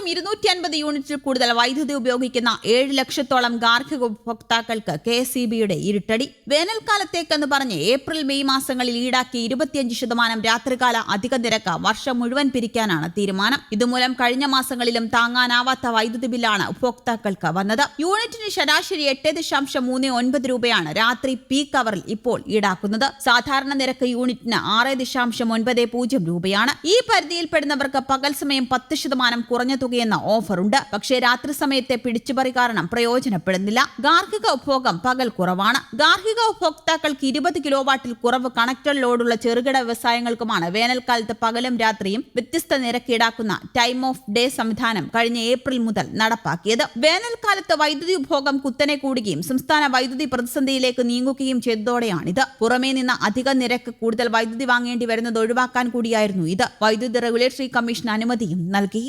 മാസം ഇരുന്നൂറ്റി അൻപത് യൂണിറ്റിൽ കൂടുതൽ വൈദ്യുതി ഉപയോഗിക്കുന്ന ഏഴ് ലക്ഷത്തോളം ഗാർഹിക ഉപഭോക്താക്കൾക്ക് കെ എസ് ബിയുടെ ഇരുട്ടടി. വേനൽക്കാലത്തേക്കെന്ന് പറഞ്ഞ് ഏപ്രിൽ മെയ് മാസങ്ങളിൽ ഈടാക്കിയ ഇരുപത്തിയഞ്ച് ശതമാനം രാത്രികാല അധിക നിരക്ക് വർഷം മുഴുവൻ പിരിക്കാനാണ് തീരുമാനം. ഇതുമൂലം കഴിഞ്ഞ മാസങ്ങളിലും താങ്ങാനാവാത്ത വൈദ്യുതി ബില്ലാണ് ഉപഭോക്താക്കൾക്ക് വന്നത്. യൂണിറ്റിന് ശരാശരി എട്ട് ദശാംശം മൂന്ന് ഒൻപത് രൂപയാണ് രാത്രി പീക്ക് അവറിൽ ഇപ്പോൾ ഈടാക്കുന്നത്. സാധാരണ നിരക്ക് യൂണിറ്റിന് ആറ് ദശാംശം ഒൻപത് പൂജ്യം രൂപയാണ്. ഈ പരിധിയിൽപ്പെടുന്നവർക്ക് പകൽ സമയം പത്ത് ശതമാനം കുറഞ്ഞ തുകയെന്ന ഓഫറുണ്ട്. പക്ഷേ രാത്രി സമയത്തെ പിടിച്ചുപറി കാരണം പ്രയോജനപ്പെടുന്നില്ല. ഗാർഹിക ഉപഭോഗം പകൽ കുറവാണ്. ഗാർഹിക ഉപഭോക്താക്കൾക്ക് ഇരുപത് കിലോ വാട്ടിൽ കുറവ് കണക്റ്റഡ് ലോഡുള്ള ചെറുകിട വ്യവസായങ്ങൾക്കുമാണ് വേനൽക്കാലത്ത് പകലും രാത്രിയും വ്യത്യസ്ത നിരക്ക് ഈടാക്കുന്ന ടൈം ഓഫ് ഡേ സംവിധാനം കഴിഞ്ഞ ഏപ്രിൽ മുതൽ നടപ്പാക്കിയത്. വേനൽക്കാലത്ത് വൈദ്യുതി ഉപഭോഗം കുത്തനെ കൂടുകയും സംസ്ഥാന വൈദ്യുതി പ്രതിസന്ധിയിലേക്ക് നീങ്ങുകയും ചെയ്തതോടെയാണിത്. പുറമേ നിന്ന് അധിക നിരക്ക് കൂടുതൽ വൈദ്യുതി വാങ്ങേണ്ടി വരുന്നത് ഒഴിവാക്കാൻ കൂടിയായിരുന്നു ഇത്. വൈദ്യുതി റെഗുലേറ്ററി കമ്മീഷൻ അനുമതിയും നൽകി.